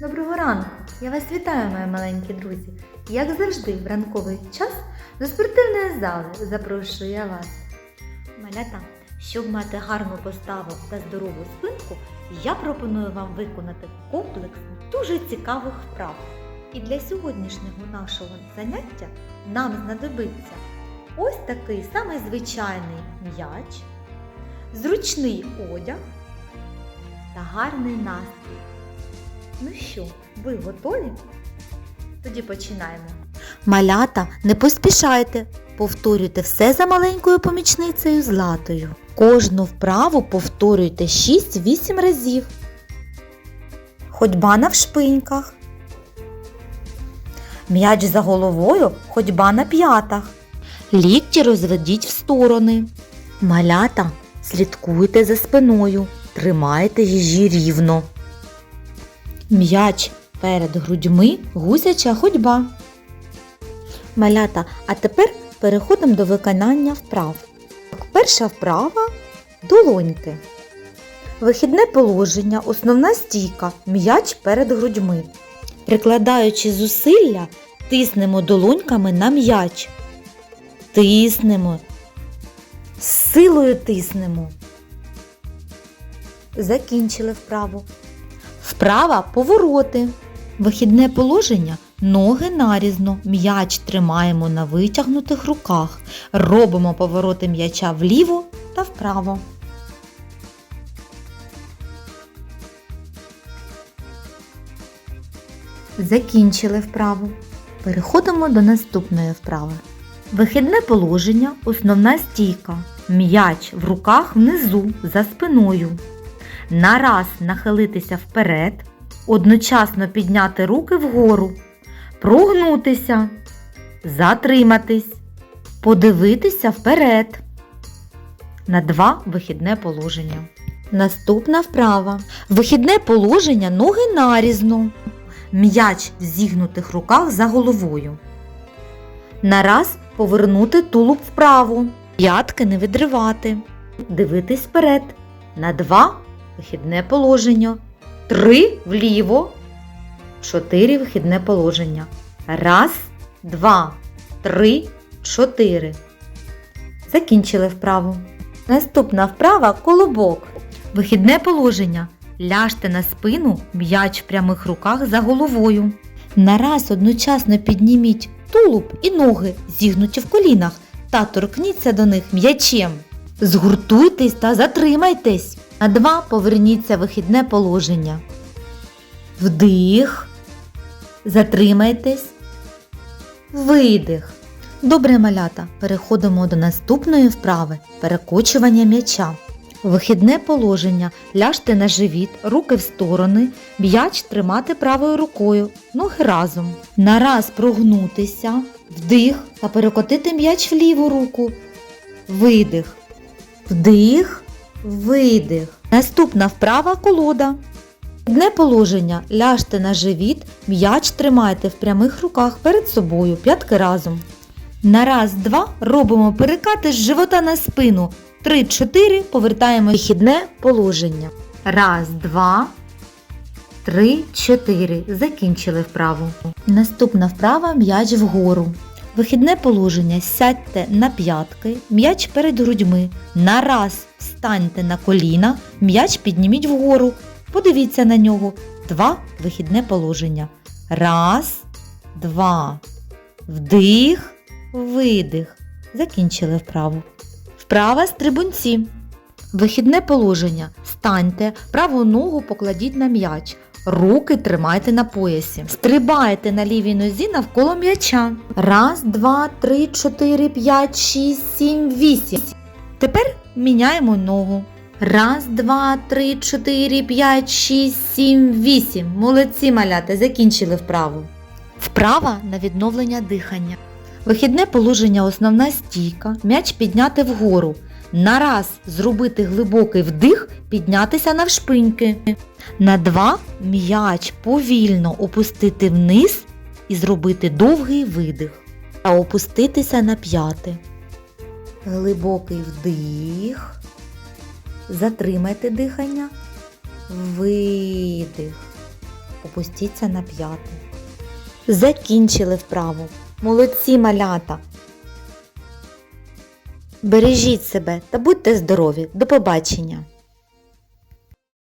Доброго ранку! Я вас вітаю, мої маленькі друзі. Як завжди, в ранковий час до спортивної зали запрошую я вас. Малята, щоб мати гарну поставу та здорову спинку, я пропоную вам виконати комплекс дуже цікавих вправ. І для сьогоднішнього нашого заняття нам знадобиться ось такий самий звичайний м'яч, зручний одяг та гарний настрій. Ну що, ви готові? Тоді починаємо. Малята, не поспішайте. Повторюйте все за маленькою помічницею Златою. Кожну вправу повторюйте 6-8 разів. Ходьба на вшпиньках. М'яч за головою, ходьба на п'ятах. Лікті розведіть в сторони. Малята, слідкуйте за спиною. Тримайте їжі рівно. М'яч перед грудьми гусяча ходьба. Малята, а тепер переходимо до виконання вправ. Перша вправа долоньки. Вихідне положення, основна стійка, м'яч перед грудьми. Прикладаючи зусилля, тиснемо долоньками на м'яч. Тиснемо. З силою тиснемо. Закінчили вправу. Вправа повороти. Вихідне положення ноги нарізно. М'яч тримаємо на витягнутих руках. Робимо повороти м'яча вліво та вправо. Закінчили вправу. Переходимо до наступної вправи. Вихідне положення, основна стійка. М'яч в руках внизу за спиною. Нараз нахилитися вперед, одночасно підняти руки вгору, прогнутися, затриматись, подивитися вперед. На два вихідне положення. Наступна вправа. Вихідне положення ноги нарізно. М'яч в зігнутих руках за головою. Нараз повернути тулуб вправо. П'ятки не відривати. Дивитись вперед. На два вихідне положення. Три вліво. Чотири вихідне положення. Раз, два, три, чотири. Закінчили вправу. Наступна вправа колобок. Вихідне положення. Ляжте на спину, м'яч в прямих руках за головою. Нараз одночасно підніміть тулуб і ноги, зігнуті в колінах, та торкніться до них м'ячем. Згуртуйтесь та затримайтесь. На два поверніться в вихідне положення. Вдих. Затримайтесь. Видих. Добре малята. Переходимо до наступної вправи перекочування м'яча. Вихідне положення. Ляжте на живіт, руки в сторони, м'яч тримати правою рукою, ноги разом. Нараз прогнутися, вдих та перекотити м'яч в ліву руку. Видих. Вдих, видих. Наступна вправа колода. Одне положення. Ляжте на живіт, м'яч тримайте в прямих руках перед собою, п'ятки разом. На раз, два робимо перекати з живота на спину. Три, чотири повертаємо вихідне положення. Раз, два, три, чотири. Закінчили вправу. Наступна вправа м'яч вгору. Вихідне положення. Сядьте на п'ятки, м'яч перед грудьми. На раз встаньте на коліна, м'яч підніміть вгору. Подивіться на нього. Два вихідне положення. Раз, два. Вдих, видих. Закінчили вправу. Вправа стрибунці. Вихідне положення. Станьте, праву ногу покладіть на м'яч. Руки тримайте на поясі. Стрибайте на лівій нозі навколо м'яча. Раз, два, три, чотири, п'ять, шість, сім, вісім. Тепер міняємо ногу. Раз, два, три, чотири, п'ять, шість, сім, вісім. Молодці малята, закінчили вправу. Вправа на відновлення дихання. Вихідне положення основна стійка, м'яч підняти вгору. Нараз зробити глибокий вдих, піднятися навшпиньки. На два м'яч повільно опустити вниз і зробити довгий видих. Та опуститися на п'яти. Глибокий вдих. Затримайте дихання. Видих. опустіться на п'яти. Закінчили вправу. Молодці малята! Бережіть себе та будьте здорові. До побачення!